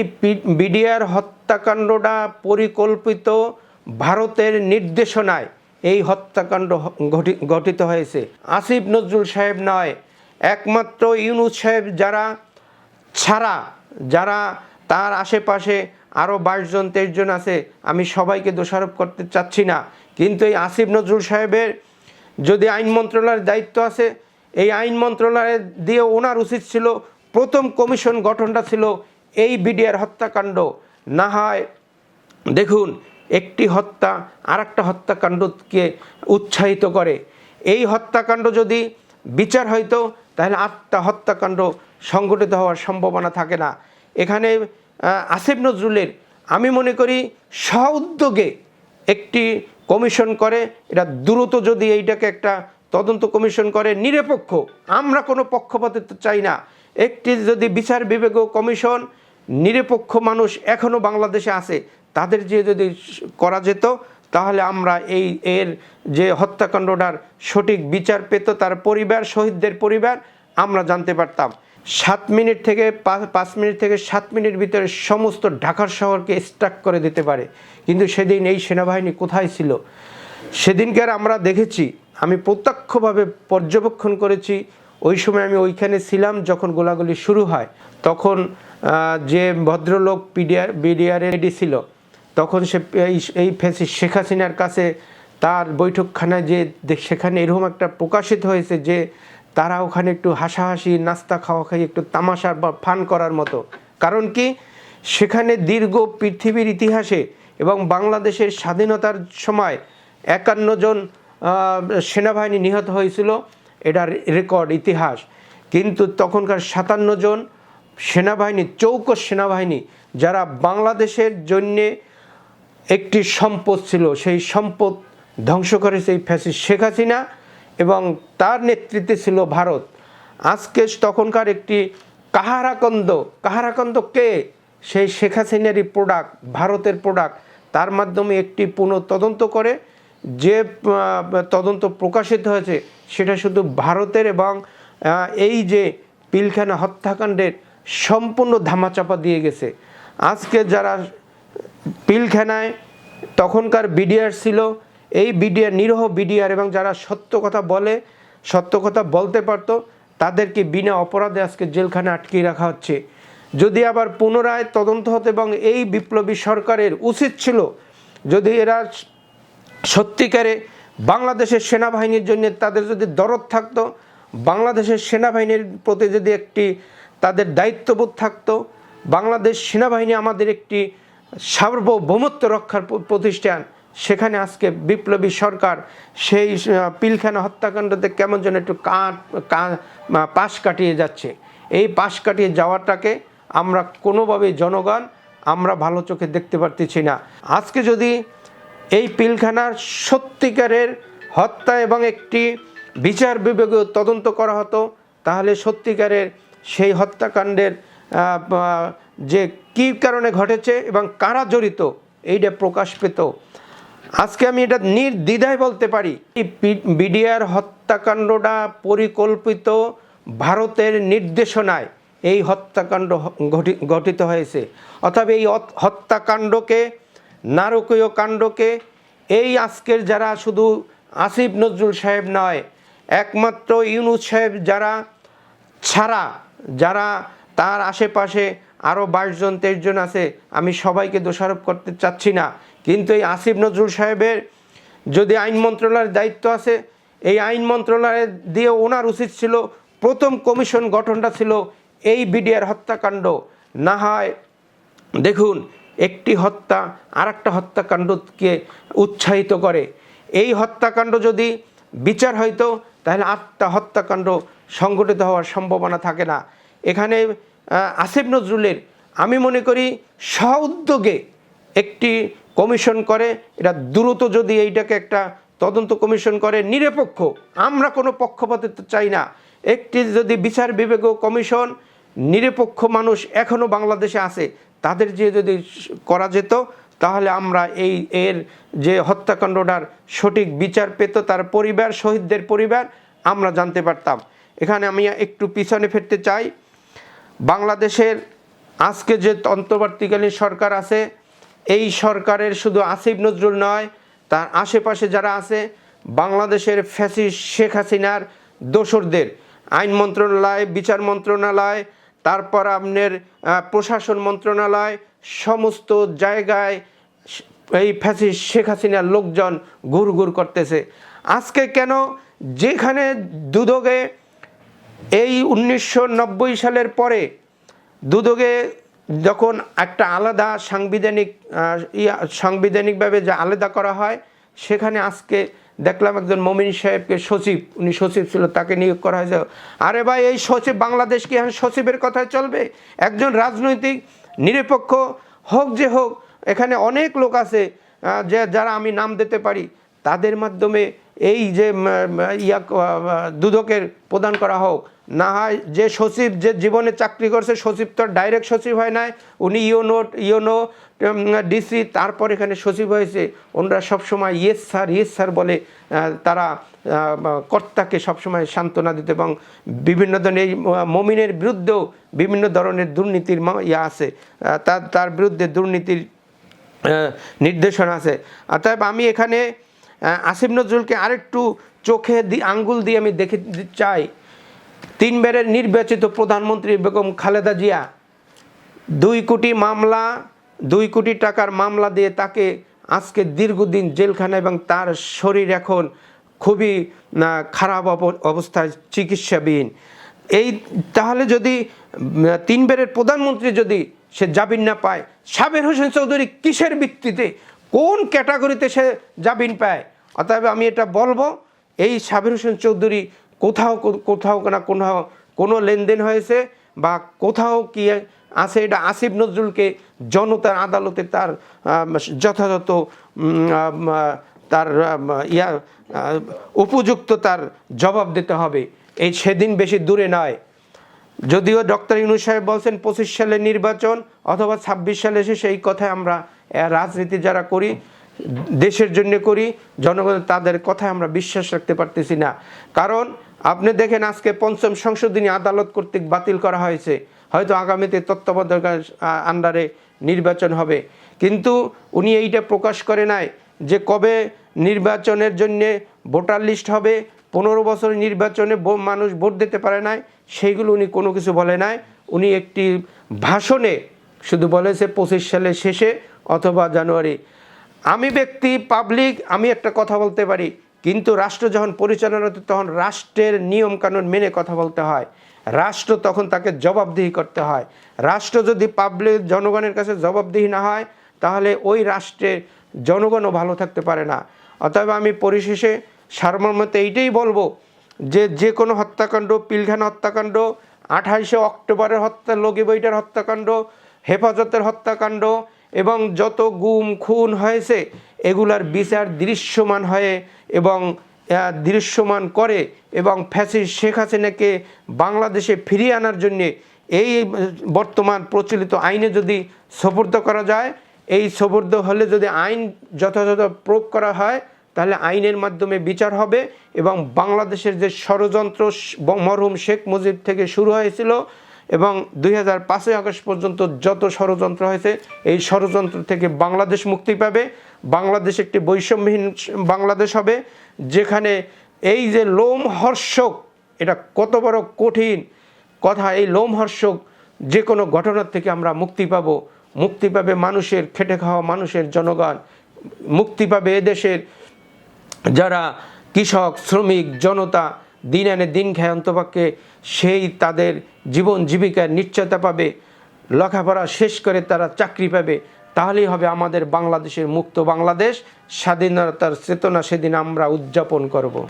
এই বিডিআর হত্যাকাণ্ডটা পরিকল্পিত ভারতের নির্দেশনায় এই হত্যাকাণ্ড ঘটিত হয়েছে। আসিফ নজরুল সাহেব নয়, একমাত্র ইউনুস সাহেব যারা, ছাড়া যারা তার আশেপাশে আরও বাইশ জন, তেইশ জন আছে, আমি সবাইকে দোষারোপ করতে চাচ্ছি না। কিন্তু এই আসিফ নজরুল সাহেবের যদি আইন মন্ত্রণালয়ের দায়িত্ব আছে, এই আইন মন্ত্রণালয় দিয়ে ওনার উচিত ছিল, প্রথম কমিশন গঠনটা ছিল এই বিডিআর হত্যাকাণ্ড না হয়, দেখুন, একটি হত্যা আর একটা হত্যাকাণ্ডকে উৎসাহিত করে। এই হত্যাকাণ্ড যদি বিচার হয়তো, তাহলে আটটা হত্যাকাণ্ড সংগঠিত হওয়ার সম্ভাবনা থাকে না। এখানে আসিফ নজরুলের, আমি মনে করি, সহ উদ্যোগে একটি কমিশন করে, এটা দ্রুত যদি এইটাকে একটা তদন্ত কমিশন করে, নিরপেক্ষ, আমরা কোনো পক্ষপাতিত্ব চাই না। একটি যদি বিচার বিবেক কমিশন নিরপেক্ষ মানুষ এখনও বাংলাদেশে আছে, তাদের যে যদি করা যেত, তাহলে আমরা এই, এর যে হত্যাকাণ্ডটার সঠিক বিচার পেত, তার পরিবার, শহীদদের পরিবার, আমরা জানতে পারতাম। সাত মিনিট থেকে পাঁচ মিনিট থেকে সাত মিনিট ভিতরে সমস্ত ঢাকার শহরকে স্টাক করে দিতে পারে। কিন্তু সেদিন এই সেনাবাহিনী কোথায় ছিল? সেদিনকার আমরা দেখেছি, আমি প্রত্যক্ষভাবে পর্যবেক্ষণ করেছি, ওই সময় আমি ওইখানে ছিলাম যখন গোলাগুলি শুরু হয়। তখন যে ভদ্রলোক পিডিআর, বিডিআরে রেডি ছিল, তখন সে এই ফেসি, শেখ হাসিনার কাছে তার বৈঠকখানায় যে সেখানে এরকম একটা প্রকাশিত হয়েছে যে তারা ওখানে একটু হাসাহাসি, নাস্তা খাওয়া খাই, একটু তামাশা বা ফান করার মতো। কারণ কি? সেখানে দীর্ঘ পৃথিবীর ইতিহাসে এবং বাংলাদেশের স্বাধীনতার সময় একান্ন জন সেনাবাহিনী নিহত হয়েছিল এটার রেকর্ড, ইতিহাস। কিন্তু তখনকার সাতান্ন জন সেনাবাহিনী চৌকস সেনাবাহিনী, যারা বাংলাদেশের জন্যে একটি সম্পদ ছিল, সেই সম্পদ ধ্বংস করে সেই ফ্যাসিস্ট শেখ হাসিনা এবং তার নেতৃত্বে ছিল ভারত। আজকে তখনকার একটি কাহারাকন্দ কাহারাকন্দ কে? সেই শেখ হাসিনারই প্রোডাক্ট ভারতের প্রোডাক্ট তার মাধ্যমে একটি পুনঃ তদন্ত করে যে তদন্ত প্রকাশিত হয়েছে, সেটা শুধু ভারতের এবং এই যে পিলখানা হত্যাকাণ্ডের সম্পূর্ণ ধামাচাপা দিয়ে গেছে। আজকে যারা পিলখানায় তখনকার বিডিআর ছিল, এই বিডিআর, নিরহ বিডিআর এবং যারা সত্য কথা বলে, সত্য কথা বলতে পারতো, তাদেরকে বিনা অপরাধে আজকে জেলখানে আটকিয়ে রাখা হচ্ছে। যদি আবার পুনরায় তদন্ত হতো এবং এই বিপ্লবী সরকারের উচিত ছিল, যদি এরা সত্যিকারে বাংলাদেশের সেনাবাহিনীর জন্য তাদের যদি দরদ থাকতো, বাংলাদেশের সেনাবাহিনীর প্রতি যদি একটি তাদের দায়িত্ববোধ থাকতো। বাংলাদেশ সেনাবাহিনী আমাদের একটি সার্বভৌমত্ব রক্ষার প্রতিষ্ঠান। সেখানে আজকে বিপ্লবী সরকার সেই পিলখানা হত্যাকাণ্ডতে কেমন যেন একটু কাট পাশ কাটিয়ে যাচ্ছে। এই পাশ কাটিয়ে যাওয়াটাকে আমরা কোনোভাবেই জনগণ, আমরা ভালো চোখে দেখতে পারতেছি না। আজকে যদি এই পিলখানার সত্যিকারের হত্যা এবং একটি বিচার বিভাগীয় তদন্ত করা হতো, তাহলে সত্যিকারের সেই হত্যাকাণ্ডের যে কী কারণে ঘটেছে এবং কারা জড়িত, এইটা প্রকাশ পেত। আজকে আমি এটা নির্দ্বিধায় বলতে পারি। এই বিডিআর হত্যাকাণ্ডটা পরিকল্পিত ভারতের নির্দেশনায় এই হত্যাকাণ্ড ঘটিত হয়েছে। অর্থাৎ এই হত্যাকাণ্ডকে, নারকীয় কাণ্ডকে, এই আজকের যারা শুধু আসিফ নজরুল সাহেব নয়, একমাত্র ইউনুস সাহেব যারা ছাড়া যারা তার আশেপাশে আরও বাইশ জন, তেইশ জন আছে, আমি সবাইকে দোষারোপ করতে চাচ্ছি না। কিন্তু এই আসিফ নজরুল সাহেবের যদি আইন মন্ত্রণালয়ের দায়িত্ব আছে, এই আইন মন্ত্রণালয় দিয়ে ওনার উচিত ছিল, প্রথম কমিশন গঠনটা ছিল এই বিডিআর হত্যাকাণ্ড। না হয়, দেখুন, একটি হত্যা আর একটা হত্যাকাণ্ডকে উৎসাহিত করে। এই হত্যাকাণ্ড যদি বিচার হইতো তাহলে আটটা হত্যাকাণ্ড সংগঠিত হওয়ার সম্ভাবনা থাকে না। এখানে আসিফ নজরুলের আমি মনে করি সহ উদ্যোগে একটি কমিশন করে, এটা দ্রুত যদি এইটাকে একটা তদন্ত কমিশন করে, নিরপেক্ষ, আমরা কোনো পক্ষপাতিত্ব চাই না। একটি যদি বিচার বিবেক কমিশন, নিরপেক্ষ মানুষ এখনও বাংলাদেশে আছে, তাদের যে যদি করা যেত তাহলে আমরা এই, এর যে হত্যাকাণ্ডটার সঠিক বিচার পেত তার পরিবার, শহীদদের পরিবার, আমরা জানতে পারতাম। এখানে আমি একটু পিছনে ফিরতে চাই। বাংলাদেশের আজকে যে অন্তর্বর্তীকালীন সরকার আছে, এই সরকারের শুধু আসিফ নজরুল নয়, তার আশেপাশে যারা আছে, বাংলাদেশের ফ্যাসি শেখ হাসিনার দোসরদের, আইন মন্ত্রণালয়, বিচার মন্ত্রণালয়, তারপর আপনার প্রশাসন মন্ত্রণালয় সমস্ত জায়গায় এই ফ্যাসিস্ট শেখ হাসিনার লোকজন ঘুর ঘুর করতেছে। আজকে কেন যেখানে দুদকে এই উনিশশো নব্বই সালের পরে দুদকে যখন একটা আলাদা সাংবিধানিক সাংবিধানিকভাবে যে আলাদা করা হয়, সেখানে আজকে দেখলাম একজন মমিন সাহেবকে সচিব, উনি সচিব ছিল, তাকে নিয়োগ করা হয়েছে। আরে ভাই, এই সচিব বাংলাদেশ কি এখন সচিবের কথায় চলবে? একজন রাজনৈতিক নিরপেক্ষ হোক যে হোক, এখানে অনেক লোক আছে যে যারা আমি নাম দিতে পারি, তাদের মাধ্যমে এই যে ইয়া দুধকের দুদকের প্রদান করা হোক। না হয় যে সচিব যে জীবনে চাকরি করছে, সচিব তো ডাইরেক্ট সচিব হয় নাই, উনি ইওনো ইওনো ডিসি তারপর এখানে সচিব হয়েছে। ওনারা সবসময় ইয়েস স্যার ইয়েস স্যার বলে তারা কর্তাকে সবসময় সান্ত্বনা দিতে এবং বিভিন্ন ধরনের মমিনের বিরুদ্ধেও বিভিন্ন ধরনের দুর্নীতির ইয়া আছে। তার তার বিরুদ্ধে দুর্নীতির নির্দেশনা আছে। অতএব আমি এখানে আসিফ নজরুলকে আরেকটু চোখে দি, আঙ্গুল দিয়ে আমি দেখে চাই। তিনবারের নির্বাচিত প্রধানমন্ত্রী বেগম খালেদা জিয়া, দুই কোটি মামলা দুই কোটি টাকার মামলা দিয়ে তাকে আজকে দীর্ঘদিন জেলখানা এবং তার শরীর এখন খুবই খারাপ অব- অবস্থায় চিকিৎসাবিহীন এই, তাহলে যদি তিনবারের প্রধানমন্ত্রী যদি সে জামিন না পায়, সাবের হোসেন চৌধুরী কিসের ভিত্তিতে, কোন ক্যাটাগরিতে সে জামিন পায়? অতএব আমি এটা বলব, এই সাবির হোসেন চৌধুরী কোথাও কোথাও না কোথাও কোনো লেনদেন হয়েছে বা কোথাও কি আছে, এটা আসিফ নজরুলকে জনতার আদালতে তার যথাযথ তার ইয়া উপযুক্ত তার জবাব দিতে হবে। এই সেদিন বেশি দূরে নয়। যদিও ডক্টর ইউনুস সাহেব বলছেন পঁচিশ সালে নির্বাচন অথবা ছাব্বিশ সালে এসে সেই কথায় আমরা রাজনীতি যারা করি, দেশের জন্য করি, জনগণ তাদের কথায় আমরা বিশ্বাস রাখতে পারতেছি না। কারণ আপনি দেখেন আজকে পঞ্চম সংশোধনী আদালত কর্তৃক বাতিল করা হয়েছে। হয়তো আগামীতে তত্ত্বাবধায়ক আন্ডারে নির্বাচন হবে। কিন্তু উনি এইটা প্রকাশ করে নাই যে কবে নির্বাচনের জন্যে ভোটার লিস্ট হবে, পনেরো বছর নির্বাচনে মানুষ ভোট দিতে পারে নাই, সেইগুলো উনি কোনো কিছু বলে নাই। উনি একটি ভাষণে শুধু বলেছে পঁচিশ সালের শেষে অথবা জানুয়ারি। আমি ব্যক্তি পাবলিক আমি একটা কথা বলতে পারি। কিন্তু রাষ্ট্র যখন পরিচালনা তখন রাষ্ট্রের নিয়মকানুন মেনে কথা বলতে হয়। রাষ্ট্র তখন তাকে জবাবদিহি করতে হয়। রাষ্ট্র যদি পাবলিক জনগণের কাছে জবাবদিহি না হয়, তাহলে ওই রাষ্ট্রের জনগণও ভালো থাকতে পারে না। অতএব আমি পরিশেষে সারমর্মতে এইটাই বলব যে যে কোনো হত্যাকাণ্ড, পিলখানা হত্যাকাণ্ড, আঠাইশে অক্টোবরের হত্যা, লগি বইটার হত্যাকাণ্ড, হেফাজতের হত্যাকাণ্ড এবং যত গুম, খুন হয়েছে এগুলার বিচার দৃশ্যমান হয়ে এবং দৃশ্যমান করে এবং ফ্যাসিস শেখ হাসিনাকে বাংলাদেশে ফিরিয়ে আনার জন্যে এই বর্তমান প্রচলিত আইনে যদি সোপর্দ করা যায়, এই সোপর্দ হলে যদি আইন যথাযথ প্রয়োগ করা হয়, তাহলে আইনের মাধ্যমে বিচার হবে এবং বাংলাদেশের যে ষড়যন্ত্র মরহুম শেখ মুজিব থেকে শুরু হয়েছিল এবং দুই হাজার পাঁচই আগস্ট পর্যন্ত যত ষড়যন্ত্র হয়েছে, এই ষড়যন্ত্র থেকে বাংলাদেশ মুক্তি পাবে। বাংলাদেশ একটি বৈষম্যহীন বাংলাদেশ হবে, যেখানে এই যে লোমহর্ষক, এটা কত বড় কঠিন কথা, এই লোমহর্ষক যে কোনো ঘটনার থেকে আমরা মুক্তি পাব। মুক্তি পাবে মানুষের খেটে খাওয়া মানুষের জনগণ, মুক্তি পাবে এদেশের যারা কৃষক, শ্রমিক, জনতা, দিন আনে দিন খায় অন্তপক্ষে, সেই তাদের জীবন জীবিকার নিশ্চয়তা পাবে, লেখাপড়া শেষ করে তারা চাকরি পাবে, তাহলেই হবে আমাদের বাংলাদেশের মুক্ত বাংলাদেশ, স্বাধীনতার চেতনা সেদিন আমরা উদযাপন করব।